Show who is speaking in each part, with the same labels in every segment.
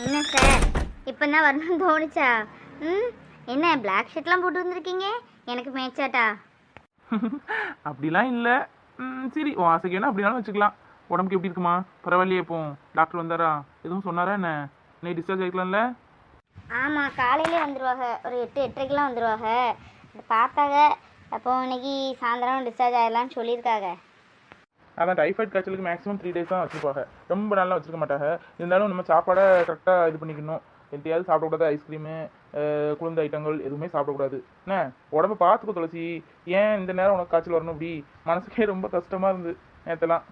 Speaker 1: என்ன சார் இப்போ தான் வரணும்னு தோணுச்சா? ம்? என்ன பிளாக் ஷர்ட்லாம் போட்டு வந்திருக்கீங்க? எனக்கு மேட்சாட்டா
Speaker 2: அப்படிலாம் இல்லை. சரி உன் ஆசைக்கு வேணா அப்படினாலும் வச்சுக்கலாம். உடம்புக்கு எப்படி இருக்குமா? பரவாயில்லையே இப்போ. டாக்டர் வந்தாரா? எதுவும் சொன்னாரா என்ன? நீ டிஸ்சார்ஜ் ஆகிக்கலாம்ல
Speaker 1: ஆமாம் காலையிலே வந்துடுவாங்க ஒரு எட்டு எட்டரைக்கெலாம் வந்துடுவாங்க பார்த்தாங்க. அப்போ இன்னைக்கு சாயந்தரம் டிஸ்சார்ஜ் ஆகிடலான்னு சொல்லியிருக்காங்க.
Speaker 2: அதான் டைஃபாய்டு காய்ச்சலுக்கு மேக்ஸிமம் த்ரீ டேஸ் தான் வச்சுருப்பாங்க. ரொம்ப நாளாக வச்சிருக்க மாட்டாங்க. இருந்தாலும் நம்ம சாப்பாடை கரெக்டாக இது பண்ணிக்கணும். எந்தையாவது சாப்பிடக்கூடாது ஐஸ்கிரீமு குளிர்ந்த ஐட்டங்கள் எதுவுமே சாப்பிடக்கூடாது. என்ன? உடம்ப பார்த்துக்கோ துளசி. ஏன் இந்த நேரம் உனக்கு காய்ச்சல் வரணும் அப்படி? மனசுக்கே ரொம்ப கஷ்டமாக இருந்து நேற்றுலாம்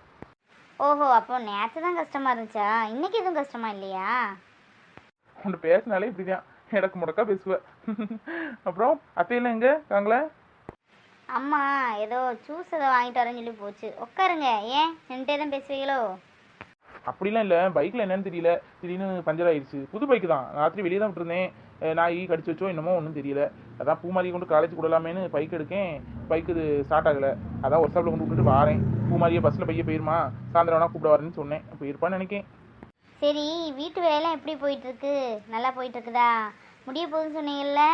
Speaker 1: ஓஹோ அப்போ நேற்று தான் கஷ்டமாக இருந்துச்சா? இன்னைக்கு எதுவும் கஷ்டமா இல்லையா?
Speaker 2: உன்னை பேசினாலே இப்படி தான் இடக்கு முடக்கா பேசுவேன் அப்புறம் அத்தையெல்லாம் எங்கே? இருக்காங்களே?
Speaker 1: அம்மா ஏதோ ஜூஸ் ஏதோ வாங்கிட்டு வரேன்னு சொல்லி போச்சு. உட்காருங்க. ஏன்? நின்றுட்டே தான் பேசுவீங்களோ?
Speaker 2: அப்படிலாம் இல்லை. பைக்கில் என்னன்னு தெரியல. திடீர்னு பஞ்சர் ஆயிடுச்சு. புது பைக்கு தான். ராத்திரி வெளியே தான் விட்டுருந்தேன். நாய் கடிச்சு வச்சோ என்னமோ ஒன்றும் தெரியல. அதான் பூமாரி கொண்டு காலேஜ் கூடலாமேன்னு பைக் எடுக்கேன். பைக்கு இது ஸ்டார்ட் ஆகலை. அதான் ஒரு ஸ்டாப்பில் கொண்டு விட்டுட்டு வாரேன். பூமாரியை பஸ்ஸில் பைய போயிருமா? சாயந்தரம் வேணா கூப்பிட வரேன்னு சொன்னேன். போயிருப்பான்னு நினைக்கேன்.
Speaker 1: சரி வீட்டு வேலைலாம் எப்படி போயிட்டு இருக்கு? நல்லா போயிட்டு இருக்குதா? முடிய போகுதுன்னு சொன்னீங்கல்ல?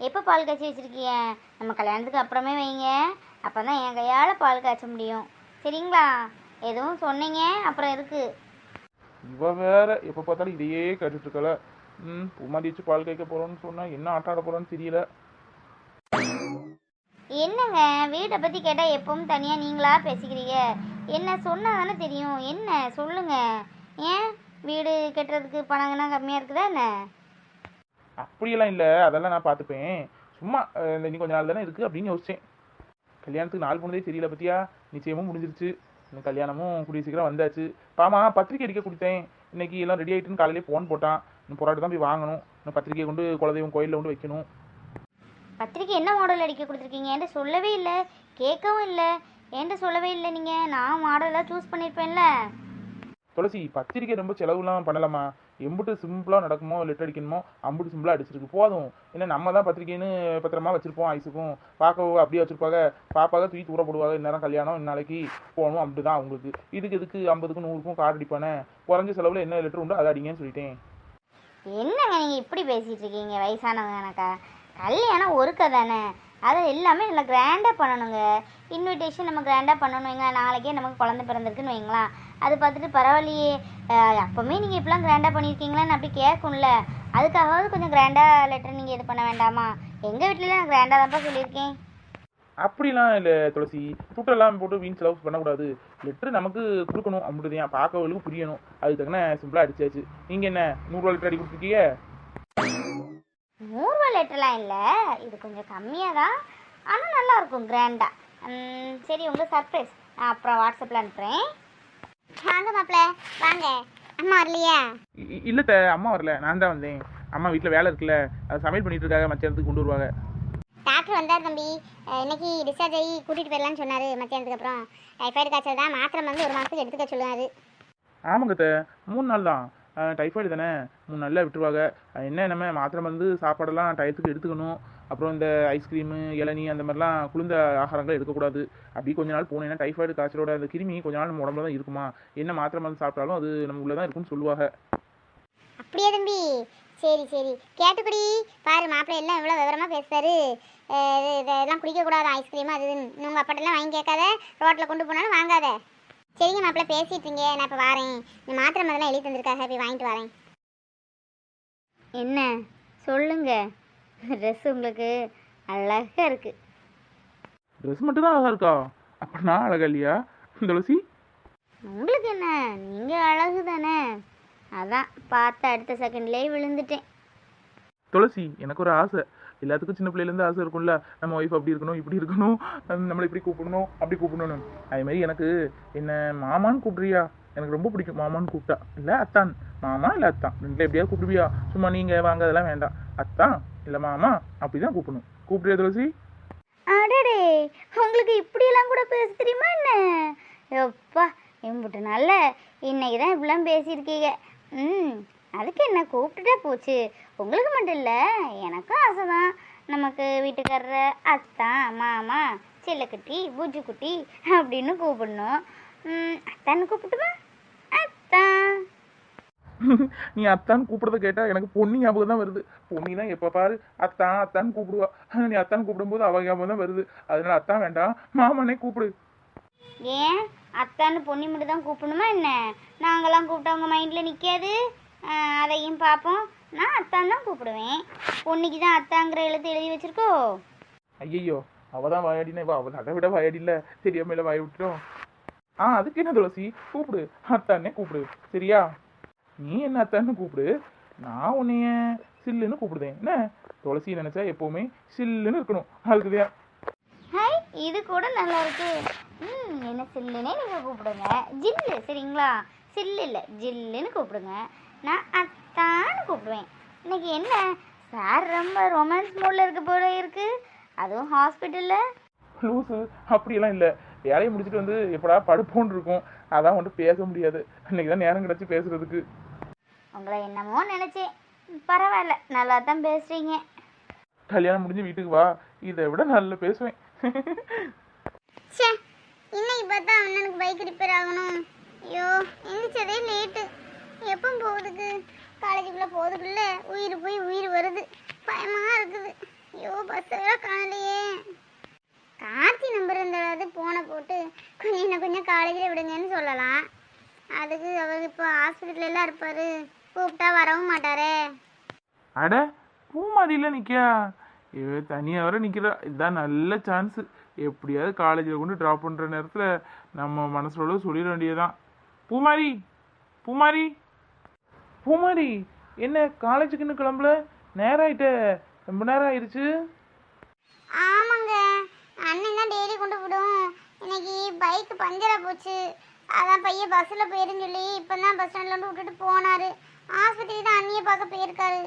Speaker 1: எப்போ பால் காய்ச்சி வச்சிருக்கீங்க நம்ம கல்யாணத்துக்கு அப்புறமே வைங்க. அப்போ தான் என் கையால் பால் காய்ச்ச முடியும். சரிங்களா? எதுவும் சொன்னீங்க? அப்புறம் இருக்கு
Speaker 2: இவ வேற எப்போ பார்த்தாலும் இதையே கேட்டுட்டு இருக்கல ம் பூமாரி வச்சு பால் கேட்க போகிறோன்னு சொன்னால் என்ன ஆட்டம் ஆட போகிறோன்னு தெரியல.
Speaker 1: என்னங்க? வீட்டை பற்றி கேட்டால் எப்பவும் தனியாக நீங்களா பேசிக்கிறீங்க? என்ன சொன்னால் தானே தெரியும். என்ன? சொல்லுங்க. ஏன்? வீடு கட்டுறதுக்கு பணங்கள்னா கம்மியாக இருக்குதா என்ன?
Speaker 2: அப்படியெல்லாம் இல்லை அதெல்லாம் நான் பார்த்துப்பேன். சும்மா இன்னும் கொஞ்ச நாள் தானே இருக்குது அப்படின்னு யோசிச்சேன். கல்யாணத்துக்கு நாள் போனதே தெரியல பத்தியா? நிச்சயமும் முடிஞ்சிருச்சு. இன்னும் கல்யாணமும் கூடிய சீக்கிரம் வந்தாச்சு. பாமா பத்திரிக்கை அடிக்க கொடுத்தேன். இன்னைக்கு எல்லாம் ரெடி ஆகிட்டுன்னு காலையிலே ஃபோன் போட்டான். இன்னும் பொறாட்டு தான் போய் வாங்கணும். இன்னும் பத்திரிக்கையை கொண்டு குலதெய்வம் கோயிலில் கொண்டு வைக்கணும்.
Speaker 1: பத்திரிக்கை என்ன மாடல் அடிக்க கொடுத்துருக்கீங்க? என்கிட்ட சொல்லவே இல்லை. கேட்கவும் இல்லை. என்கிட்ட சொல்லவே இல்லை நீங்கள் நான் மாடலாக சூஸ் பண்ணியிருப்பேன்ல
Speaker 2: துளசி பத்திரிக்கை ரொம்ப செலவுலாம் பண்ணலாமா? எம்புட்டு சிம்பிளாக நடக்குமோ லெட்டர் அடிக்கணுமோ அம்புட்டு சிம்பிளாக அடிச்சிருக்கு. போதும். ஏன்னா நம்ம தான் பத்திரிக்கைன்னு பத்திரமா வச்சிருப்போம் ஐஸுக்கும் பார்க்கவோ அப்படியே வச்சிருப்பாங்க. பாப்பாக தூக்கி தூர போடுவாங்க இந்நேரம் கல்யாணம் இந்நாளைக்கு போகணும். அப்படி தான் அவங்களுக்கு. இதுக்கு எதுக்கு ஐம்பதுக்கும் நூறுக்கும் கார்டு அடிப்பானே? குறைஞ்ச செலவில் என்ன லெட்டர் உண்டு அதை அடிங்கன்னு சொல்லிட்டேன்.
Speaker 1: என்னங்க நீங்கள் இப்படி பேசிகிட்டு இருக்கீங்க வயசானவங்க எனக்கா கல்யாணம் ஒருக்க தானே. அதை எல்லாமே நல்லா கிராண்டாக பண்ணணுங்க. இன்விடேஷன் நம்ம கிராண்டாக பண்ணணும் வைங்க. நாளைக்கே நமக்கு குழந்த பிறந்திருக்குன்னு வைங்களேன் அது பார்த்துட்டு பரவாயில்லையே. அப்போவுமே நீங்கள் இப்படிலாம் கிராண்டாக பண்ணியிருக்கீங்களான்னு அப்படி கேட்கும்ல. அதுக்காகவாவது கொஞ்சம் கிராண்டாக லெட்டர் நீங்கள் இது பண்ண வேண்டாமா? எங்கள் வீட்டிலலாம் நான் கிராண்டாக தான்ப்பா சொல்லியிருக்கேன்.
Speaker 2: அப்படிலாம் இல்லை துளசி. துட்டெல்லாம் போட்டு வீண் செலவு பண்ணக்கூடாது. லெட்ரு நமக்கு கொடுக்கணும். அப்படிதான் பார்க்கவளுக்கு புரியணும். அதுக்கு தகுந்த சிம்பிளாக அடிச்சாச்சு. நீங்கள் என்ன? நூறுரூவா லிட்டர் அடி கொடுத்துருக்கீங்க?
Speaker 1: நூறுரூவா லெட்டர்லாம் இல்லை. இது கொஞ்சம் கம்மியாக தான் ஆனால் நல்லா இருக்கும் கிராண்டாக சரி உங்களுக்கு சர்ப்ரைஸ் நான் அப்புறம் வாட்ஸ்அப்பில் அனுப்புகிறேன் வாங்க மாப்பிள்ள வாங்க. அம்மா வரலையா?
Speaker 2: இ- இல்லத்த அம்மா வரல. நான் தான் வந்தேன். அம்மா வீட்டில் வேலை இருக்குல்ல. அது சமையல் பண்ணிட்டு இருக்காங்க மத்தியானத்துக்கு கொண்டு வருவாங்க
Speaker 3: டாக்டர் வந்தார் தம்பி. இன்னைக்கு டிஸ்சார்ஜ் ஆகி கூட்டிகிட்டு போயிடலான்னு சொன்னார் மத்தியானத்துக்கு அப்புறம். டைஃபாய்டு காய்ச்சல் தான் மாத்திரை வந்து ஒரு மாதத்துக்கு எடுத்துக்க சொல்லுவார்.
Speaker 2: ஆமாங்க மூணு நாள் தான் டைஃபாய்டு தானே? மூணு நாளில் விட்டுருவாங்க. என்ன நம்ம மாத்திரை மருந்து சாப்பாடெல்லாம் டயத்துக்கு எடுத்துக்கணும். அப்புறம் இந்த ஐஸ்கிரீமு இளநீ அந்த மாதிரிலாம் குளிர்ந்த ஆகாரங்கள் எடுக்கக்கூடாது. அப்படி கொஞ்ச நாள் போனேன்னா டைஃபாய்டு காய்ச்சலோட அந்த கிருமி கொஞ்ச நாள் நம்ம உடம்புல தான் இருக்குமா? என்ன மாத்திரை மருந்து சாப்பிட்டாலும் அது நம்ம உள்ளே தான் இருக்கும்னு சொல்லுவாங்க.
Speaker 3: அப்படியே தம்பி? சரி சரி. கேட்டுக்குடி. பாரு மாப்பிள்ளை எல்லாம் இவ்வளோ விவரமாக பேசுறாரு. இதெல்லாம் குடிக்கக்கூடாது ஐஸ்கிரீம் அது உங்கள் அப்பாட்டெல்லாம் வாங்கி கேட்காத. ரோட்டில் கொண்டு போனாலும் வாங்காத. சரிங்க மாப்பிள்ளை பேசிட்டு இருங்க. நான் இப்போ வரேன். இந்த மாத்திரை மருந்தெல்லாம் எழுதி தந்திருக்காக போய் வாங்கிட்டு வரேன்.
Speaker 1: என்ன? சொல்லுங்க. ட்ரெஸ் உங்களுக்கு அழகாக இருக்குது
Speaker 2: ட்ரெஸ் மட்டும் தான் அழகா இருக்கா? அப்படின்னா அழகா இல்லையா? துளசி?
Speaker 1: உங்களுக்கு என்ன? நீங்கள் அழகு தானே? அதான் பார்த்த அடுத்த செகண்ட்லேயே விழுந்துட்டேன்.
Speaker 2: துளசி எனக்கு ஒரு ஆசை. எல்லாத்துக்கும் சின்ன பிள்ளையிலேருந்து ஆசை இருக்கும்ல. நம்ம ஒய்ஃப் அப்படி இருக்கணும் இப்படி இருக்கணும் நம்மளை இப்படி கூப்பிடணும் அப்படி கூப்பிடணும் அதே மாதிரி எனக்கு என்ன மாமான்னு கூப்பிடுறியா? எனக்கு ரொம்ப பிடிக்கும் மாமான்னு கூப்பிட்டா. இல்லை அத்தான். மாமா இல்லை அத்தான். ரெண்டுல எப்படியாவது கூப்பிடுவியா? சும்மா நீங்கள் வாங்க அதெல்லாம் வேண்டாம். அத்தான் இல்லை மாமா அப்படி தான் கூப்பிடணும். கூப்பிடுறியா துளசி?
Speaker 1: அடடே உங்களுக்கு இப்படியெல்லாம் கூட பேச தெரியுமா என்ன? எப்பா எம்பிட்டு நல்ல இன்னைக்கு தான் இப்படிலாம் பேசியிருக்கீங்க. ம். அதுக்கு என்ன கூப்பிட்டுட்டே போச்சு? உங்களுக்கு மட்டும் இல்லை எனக்கும் ஆசை தான் நமக்கு வீட்டுக்காரர அத்தான் மாமா செல்லக்குட்டி பூஜுக்குட்டி அப்படின்னு கூப்பிடணும். அத்தான்னு கூப்பிட்டுமா? அத்தான்
Speaker 2: நீ அத்தான்னு கூப்பிடுறத கேட்டா எனக்கு பொன்னி ஞாபகம் தான் வருது. தான் எப்போ பாரு அத்தான் அத்தான்னு கூப்பிடுவா. நீ அத்தான்னு கூப்பிடும்போது அவ ஞாபகம் தான் வருது. அதனால அத்தான் வேண்டாம் மாமனே கூப்பிடு.
Speaker 1: ஏன்? அத்தான்னு பொன்னி மட்டும் தான் கூப்பிடணுமா என்ன? நாங்களாம் கூப்பிட்டா உங்கள் மைண்டில் நிற்காது அதையும் பார்ப்போம். நான் அத்தான் தான் கூப்பிடுவேன். பொன்னிக்கு தான் அத்தாங்கிற எழுத்து எழுதி வச்சிருக்கோ?
Speaker 2: ஐயையோ அவ தான் வாயாடினா. இவ அவள் அதை விட வாயாடில்ல. தெரியாமல வாய விட்டுட்டோம். ஆ அதுக்கு என்ன துளசி? கூப்பிடு. அத்தானே கூப்பிடு. சரியா? நீ என்ன அத்தான்னு கூப்பிடு. நான் உன்னைய சில்லுன்னு கூப்பிடுதேன். என்ன? துளசி நினைச்சா எப்பவுமே சில்லுன்னு இருக்கணும். அதுக்குதான்
Speaker 1: ஹாய் இது கூட நல்லா இருக்கு. ம் என்ன சில்லுன்னே நீங்கள் கூப்பிடுங்க. ஜில்லு சரிங்களா? சில்லு இல்லை ஜில்லுன்னு கூப்பிடுங்க. நான் அத்தான்னு கூப்பிடுவேன். இன்னைக்கு என்ன? சார் ரொம்ப ரொமான்ஸ் மூடில் இருக்க போல இருக்கு. அதுவும் ஹாஸ்பிட்டலில்
Speaker 2: லூசு அப்படியெல்லாம் இல்லை. வேலையை முடிச்சுட்டு வந்து எப்படா படுப்போன்னு இருக்கும். அதான் வந்துட்டு பேச முடியாது. இன்னைக்கு தான் நேரம் கிடச்சி பேசுறதுக்கு.
Speaker 1: உங்களை என்னமோ நினச்சேன். பரவாயில்ல நல்லா தான் பேசுகிறீங்க
Speaker 2: கல்யாணம் முடிஞ்சு வீட்டுக்கு வா. இதை விட நல்லா பேசுவேன்.
Speaker 3: ச்சே இன்னைக்கு பார்த்தா அண்ணனுக்கு பைக் ரிப்பேர் ஆகணும். ஐயோ எந்திரிச்சதே லேட்டு எப்போ போகுதுக்கு? காலேஜுக்குள்ளே போகுதுக்குள்ள உயிர் போய் உயிர் வருது. பயமாக இருக்குது. ஐயோ பஸ்ஸை வேற காணலையே. கார்த்தி நம்பர் இருந்தாவது போனை போட்டு கொஞ்சம் என்ன கொஞ்சம் காலேஜில் விடுங்கன்னு சொல்லலாம். அதுக்கு அவர் இப்போ ஹாஸ்பிட்டலெல்லாம் இருப்பார். கூப்பிட்டா வரவும் மாட்டாரே.
Speaker 2: அட பூமாரியில் நிற்கியா இவ தனியாக வர நிற்கிறா இதுதான் நல்ல சான்ஸு எப்படியாவது காலேஜில் கொண்டு ட்ராப் பண்ணுற நேரத்தில் நம்ம மனசோட சொல்லிட வேண்டியதுதான். பூமாரி பூமாரி. பூமாரி என்ன காலேஜுக்கு இன்னும் கிளம்பல? நேரம் ஆயிட்ட ரொம்ப நேரம் ஆயிடுச்சு
Speaker 3: ஆமாங்க. அண்ணன் தான் டெய்லி கொண்டு விடும் இன்னைக்கு பைக் பஞ்சராக போச்சு. அதான் பையன் பஸ்ஸில் போயிருன்னு சொல்லி இப்போ தான் பஸ் ஸ்டாண்டில் வந்து விட்டுட்டு போனார். ஆஸ்பத்திரி தான் அண்ணியை பார்க்க போயிருக்காரு.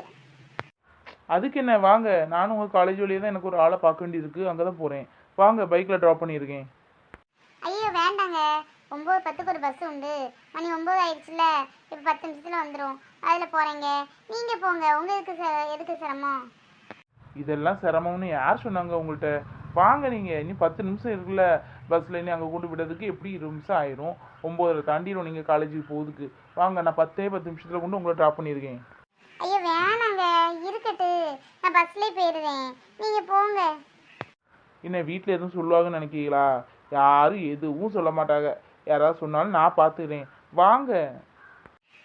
Speaker 2: அதுக்கு என்ன வாங்க. நானும் உங்கள் காலேஜ் வழியே தான் எனக்கு ஒரு ஆளை பார்க்க வேண்டியிருக்கு. அங்கே தான் போகிறேன் வாங்க பைக்கில் ட்ராப் பண்ணியிருக்கேன்.
Speaker 3: ஐயோ வேண்டாங்க. ஒம்பது பத்துக்கு ஒரு பஸ் உண்டு. மணி ஒம்பது ஆயிடுச்சுல இப்போ பத்து நிமிஷத்தில் வந்துடும் அதில் போகிறீங்க நீங்கள் போங்க. உங்களுக்கு ச- எதுக்கு சிரமம்?
Speaker 2: இதெல்லாம் சிரமம்னு யார் சொன்னாங்க உங்கள்கிட்ட வாங்க நீங்கள் இனி பத்து நிமிஷம் இருக்குல்ல. பஸ்ஸில் இனி அங்கே கொண்டு விடுறதுக்கு எப்படி இருபது நிமிஷம் ஆயிரும்? ஒம்போதரை தாண்டிடும் நீங்கள் காலேஜுக்கு போகிறதுக்கு வாங்க நான் பத்தே பத்து நிமிஷத்தில் கொண்டு உங்களை ட்ராப் பண்ணியிருக்கேன்
Speaker 3: ஐயோ வேணாங்க. இருக்கட்டு. நான் பஸ்லேயே போயிடுவேன் நீங்கள் போங்க.
Speaker 2: என்ன வீட்டில் எதுவும் சொல்லுவாங்கன்னு நினைக்கிறீங்களா? யாரும் எதுவும் சொல்ல மாட்டாங்க. யாராவது சொன்னாலும் நான் பார்த்துக்கிறேன். வாங்க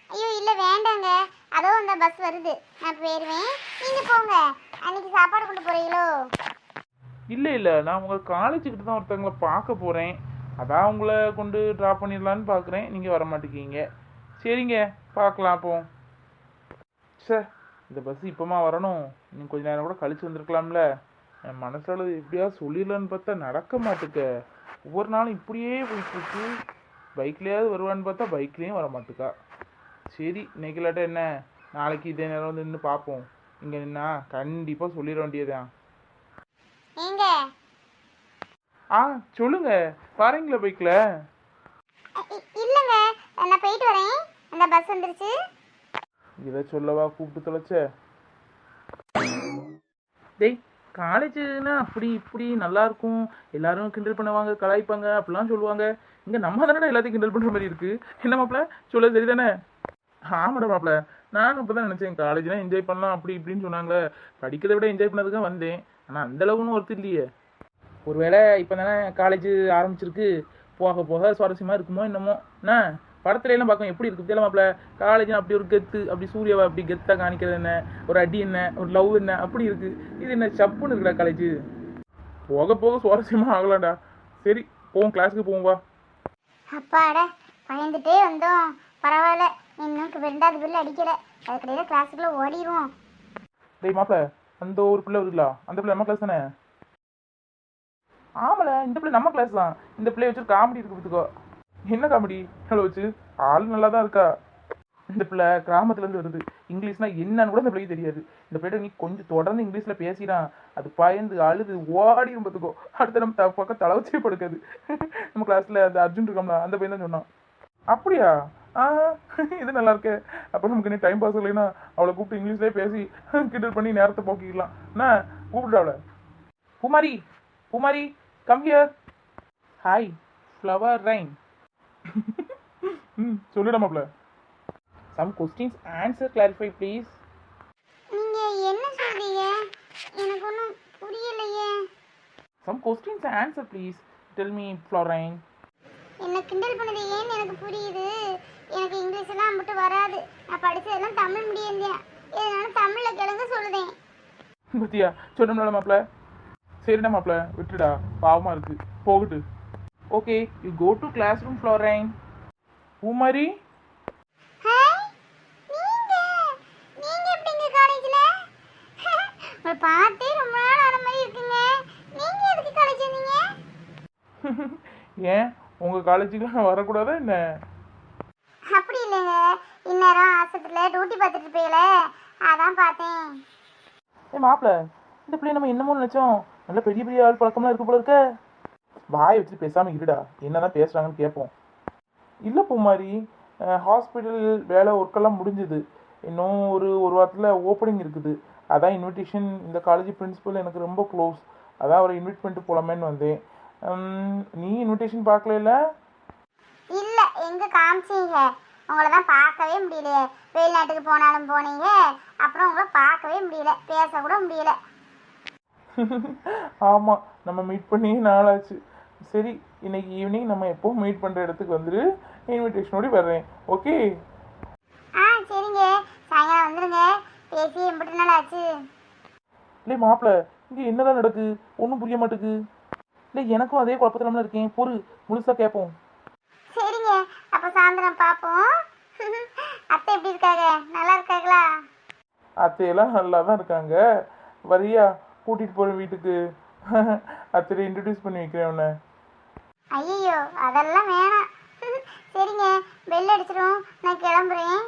Speaker 3: ஐயோ இல்லை வேண்டாங்க அதோ அந்த பஸ் வருது. நான் போயிடுவேன் நீங்கள் போங்க. அன்னைக்கு சாப்பாடு கொண்டு போகிறீங்களோ
Speaker 2: இல்லை இல்லை. நான் உங்கள் காலேஜுக்கிட்ட தான் ஒருத்தவங்களை பார்க்க போகிறேன் அதான் உங்களை கொண்டு ட்ராப் பண்ணிடலான்னு பார்க்குறேன். நீங்கள் வர மாட்டேங்கிங்க சரிங்க. பார்க்கலாம் அப்போ. சார் இந்த பஸ் இப்போமா வரணும். இன்னும் கொஞ்ச நேரம் கூட கழிச்சு வந்திருக்கலாம்ல. என் மனசால எப்படியாவது சொல்லிடலான்னு பார்த்தா நடக்க மாட்டுக்க. ஒவ்வொரு நாளும் இப்படியே போயிட்டுருக்கு. பைக்லேயாவது வருவான்னு பார்த்தா பைக்லேயும் வர மாட்டுக்கா சரி இன்னைக்கு இல்லாட்ட என்ன? நாளைக்கு இதே நேரம் வந்து நின்று பார்ப்போம் இங்கே நின்னா கண்டிப்பாக சொல்லிட வேண்டியதுதான்.
Speaker 3: ஏங்க
Speaker 2: ஆ சொல்லுங்க. பாருங்களா
Speaker 3: இ- இல்லைங்க. நான் போயிட்டு வரேன். அந்த பஸ் வந்துருச்சு.
Speaker 2: இதை சொல்லவா கூப்பிட்டு தொலைச்ச? டேய் காலேஜுனா அப்படி இப்படி நல்லா இருக்கும். எல்லாரும் கிண்டல் பண்ணுவாங்க கலாய்ப்பாங்க அப்படிலாம் சொல்லுவாங்க. இங்க நம்ம தானே எல்லாத்தையும் கிண்டல் பண்ற மாதிரி இருக்கு. என்ன மாப்பிள? சொல்ல சரிதானே? ஆமாடா மாப்பிள. நானும் அப்பதான் நினச்சேன் காலேஜ்லாம் என்ஜாய் பண்ணலாம் அப்படி இப்படின்னு சொன்னாங்க படிக்கிறத விட என்ஜாய் பண்ணதுக்காக வந்தேன். ஆனால் அந்த அளவுன்னு ஒருத்தர் இல்லையே. ஒருவேளை இப்போ தானே காலேஜ் ஆரம்பிச்சிருக்கு. போக போக சுவாரஸ்யமாக இருக்குமோ என்னமோ. என்ன? படத்துல எல்லாம் பார்க்கும் எப்படி இருக்கு தெரியல மாப்பிள காலேஜ் அப்படி ஒரு கெத்து அப்படி சூர்யாவை அப்படி கெத்தாக காணிக்கிறது என்ன? ஒரு அடி என்ன? ஒரு லவ் என்ன? அப்படி இருக்கு. இது என்ன சப்புன்னு இருக்குடா காலேஜ் போக போக சுவாரஸ்யமாக ஆகலாம்டா. சரி போவோம் கிளாஸுக்கு போவோம் வா.
Speaker 3: அப்பாடா பயந்துட்டே வந்தோம். பரவாயில்ல. இன்னும் ரெண்டாவது பில்லு அடிக்கல. அதுக்கடையில கிளாஸுக்குள்ளே ஓடிடுவோம்
Speaker 2: டேய் மாப்பிள அந்த ஒரு பிள்ளை வருதுங்களா அந்த பிள்ளை நம்ம கிளாஸ் தானே? ஆமால இந்த பிள்ளை நம்ம கிளாஸ் தான். இந்த பிள்ளைய வச்சு காமெடி இருக்கு பார்த்துக்கோ. என்ன காமெடி இவ்வளோ வச்சு ஆள் நல்லா தான் இருக்கா? இந்த பிள்ளை கிராமத்துல இருந்து வருது. இங்கிலீஷ்னா என்னன்னு கூட இந்த பிள்ளைக்கு தெரியாது. இந்த பிள்ளை நீ கொஞ்சம் தொடர்ந்து இங்கிலீஷ்ல பேசிடான் அது பயந்து அழுது ஓடிடும் பார்த்துக்கோ. அடுத்த நம்ம த- பக்கம் தலை வச்சே படுக்காது. நம்ம கிளாஸ்ல அந்த அர்ஜுன் இருக்கோம்ல அந்த பையன் தான் சொன்னான். அப்படியா? ஆ இது நல்லா இருக்கே. அப்போ நமக்கு நீ டைம் பாஸ் இல்லைன்னா அவளை கூப்பிட்டு இங்கிலீஷ்லேயே பேசி கிண்டல் பண்ணி நேரத்தை போக்கிக்கலாம் என்ன? கூப்பிட்டு அவளை. Poomari Poomari come here hi flower rain ம் சொல்லிட மாப்ள some questions answer clarify please
Speaker 3: நீங்கள் என்ன சொல்றீங்க? எனக்கு ஒன்றும் புரியலையே.
Speaker 2: Some questions answer please tell me fluorine
Speaker 3: என்ன கிண்டல் பண்ணது? ஏன்னு எனக்கு புரியுது? எனக்கு இங்கிலீஷ் எல்லாம் மட்டும் வராது. நான் படிச்சதெல்லாம் தமிழ் மீடியம் தான். இதனால தமிழில் கிழங்கு சொல்லுதேன்.
Speaker 2: பத்தியா சொன்னோம்ல மாப்பிள்ள சரிடா மாப்பிள்ள விட்டுடா. பாவமா இருக்கு. போகட்டு. Okay you go to class room fluorine Poomari
Speaker 3: hi நீங்க? நீங்க எப்படிங்க காலேஜ்ல உங்களை பார்த்தே ரொம்ப நாள் ஆன மாதிரி இருக்குங்க. நீங்க எதுக்கு காலேஜ் வந்தீங்க?
Speaker 2: ஏன் உங்கள் காலேஜுக்கு நான் வரக்கூடாதா என்ன?
Speaker 3: ஆஸ்பத்திரியில் டியூட்டி பார்த்துட்டு இருப்பீங்களே? அதான் பார்த்தேன்.
Speaker 2: ஏ மாப்பிள்ள இந்த பிள்ளைய நம்ம என்னமோ நினச்சோம். நல்ல பெரிய பெரிய ஆள் பழக்கம்லாம் இருக்கு போல இருக்க. வாயை வச்சு பேசாமல் இருடா. என்னதான் பேசுகிறாங்கன்னு கேட்போம். இல்லை பூமாரி ஹாஸ்பிட்டல் வேலை ஒர்க்கெல்லாம் முடிஞ்சுது. இன்னும் ஒரு ஒரு வாரத்தில் ஓப்பனிங் இருக்குது. அதான் இன்விடேஷன் இந்த காலேஜ் பிரின்சிபல் எனக்கு ரொம்ப க்ளோஸ் அதான் அவரை இன்வைட் பண்ணிட்டு போகலாமேன்னு வந்தேன். நீ இன்விடேஷன் பார்க்கல
Speaker 3: இல்லை எங்கே காமிச்சீங்க. உங்களை தான் பார்க்கவே முடியல. வெளிநாட்டுக்கு போனாலும் போனீங்க அப்புறம் உங்களை பார்க்கவே முடியல. பேச கூட முடியல.
Speaker 2: ஆமாம் நம்ம மீட் பண்ணி நாளாச்சு. சரி இன்னைக்கு ஈவினிங் நம்ம எப்போ மீட் பண்ணுற இடத்துக்கு வந்துரு. இன்விடேஷனோடு வர்றேன். ஓகே
Speaker 3: ஆ சரிங்க. சாயங்காலம் வந்துருங்க. பேசி எம்பிட்டு நாள் ஆச்சு.
Speaker 2: இல்லை மாப்பிள்ள இங்கே என்னதான் நடக்கு? ஒன்றும் புரிய மாட்டேங்குது இல்லை எனக்கும் அதே குழப்பத்திலாம இருக்கேன். பொறு முழுசாக கேட்போம்
Speaker 3: அப்போ சாயந்தரம் பார்ப்போம் அத்தை எப்படி இருக்காங்க? நல்லா இருக்காங்களா?
Speaker 2: அத்தையெல்லாம் நல்லா தான் இருக்காங்க. வரியா கூட்டிகிட்டு போகிறேன் வீட்டுக்கு. அத்தையை இன்ட்ரடியூஸ் பண்ணி வைக்கிறேன் உன்னை.
Speaker 3: ஐயோ அதெல்லாம் வேணாம். சரிங்க பெல் அடிச்சிடும் நான் கிளம்புறேன்.